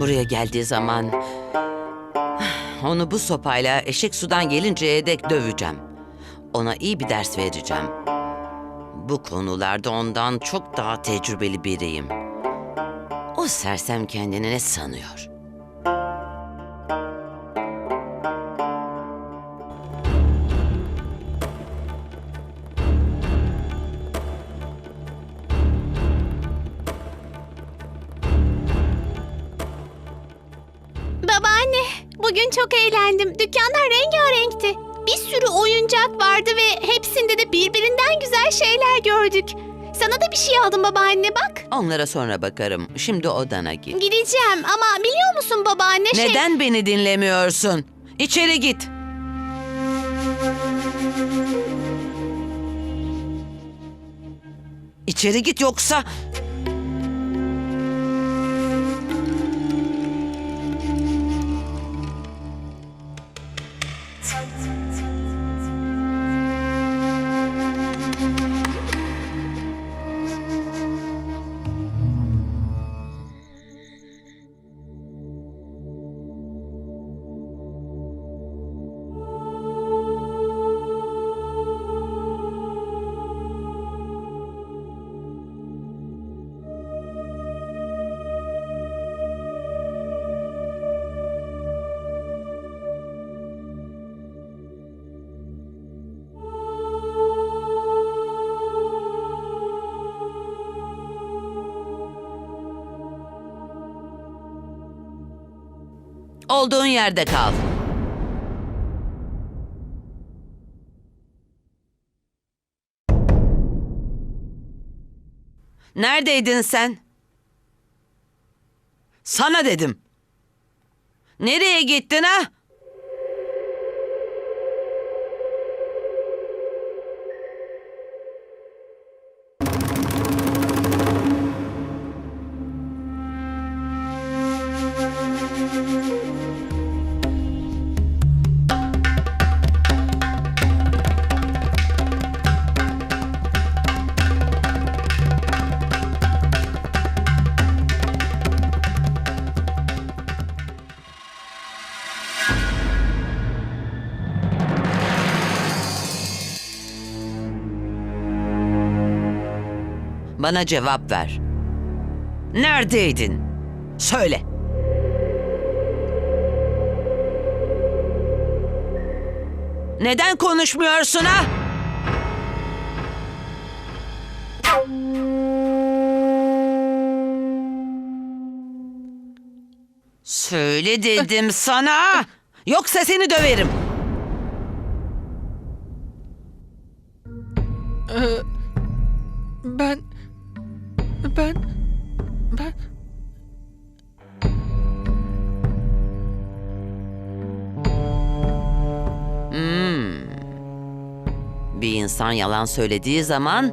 Buraya geldiği zaman onu bu sopayla eşek sudan gelinceye dek döveceğim. Ona iyi bir ders vereceğim. Bu konularda ondan çok daha tecrübeli biriyim. O sersem kendini ne sanıyor? Babaanne, bugün çok eğlendim. Dükkanlar rengarenkti. Bir sürü oyuncak vardı ve hepsinde de birbirinden güzel şeyler gördük. Sana da bir şey aldım babaanne bak. Onlara sonra bakarım. Şimdi odana git. Gideceğim ama biliyor musun babaanne şey... Neden beni dinlemiyorsun? İçeri git. İçeri git yoksa... Olduğun yerde kal. Neredeydin sen? Sana dedim. Nereye gittin ha? Bana cevap ver. Neredeydin? Söyle. Neden konuşmuyorsun ha? Söyle dedim sana. Yoksa seni döverim. Ee, ben ben ben Bir insan yalan söylediği zaman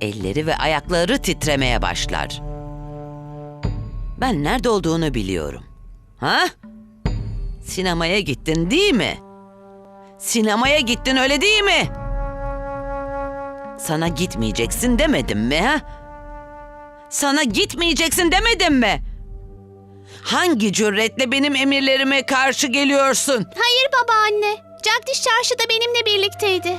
elleri ve ayakları titremeye başlar. Ben nerede olduğunu biliyorum. Ha? Sinemaya gittin değil mi? Sinemaya gittin öyle değil mi? Sana gitmeyeceksin demedim mi ha? Sana gitmeyeceksin demedim mi? Hangi cüretle benim emirlerime karşı geliyorsun? Hayır babaanne. Jagdish çarşıda benimle birlikteydi.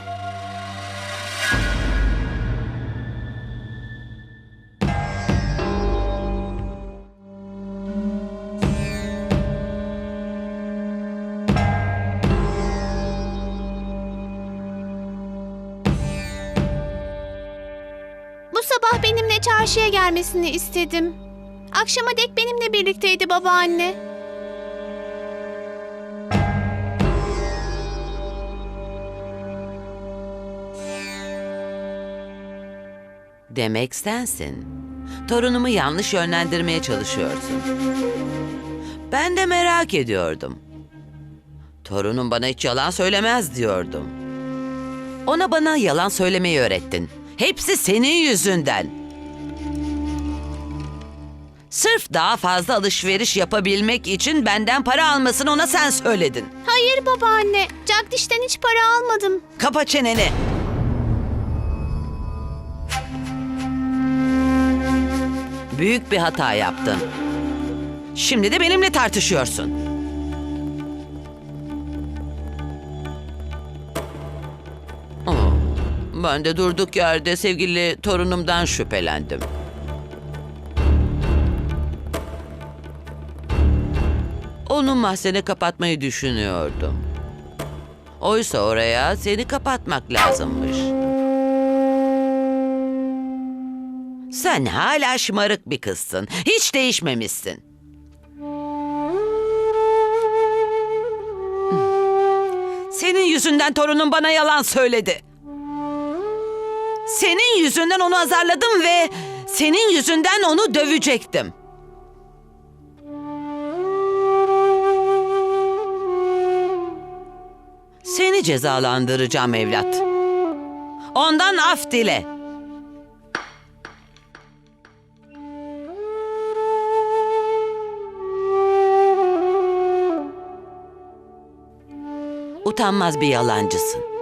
Benimle çarşıya gelmesini istedim. Akşama dek benimle birlikteydi babaanne. Demek sensin. Torunumu yanlış yönlendirmeye çalışıyorsun. Ben de merak ediyordum. Torunum bana hiç yalan söylemez diyordum. Ona bana yalan söylemeyi öğrettin. Hepsi senin yüzünden. Sırf daha fazla alışveriş yapabilmek için benden para almasını ona sen söyledin. Hayır babaanne. Jagdish'ten hiç para almadım. Kapa çeneni. Büyük bir hata yaptın. Şimdi de benimle tartışıyorsun. Aa, ben de durduk yerde sevgili torunumdan şüphelendim. Onu mahzene kapatmayı düşünüyordum. Oysa oraya seni kapatmak lazımmış. Sen hala şımarık bir kızsın. Hiç değişmemişsin. Senin yüzünden torunum bana yalan söyledi. Senin yüzünden onu azarladım ve senin yüzünden onu dövecektim. Seni cezalandıracağım evlat. Ondan af dile. Utanmaz bir yalancısın.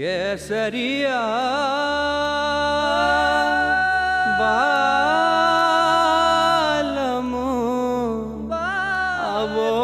¿Qué sería?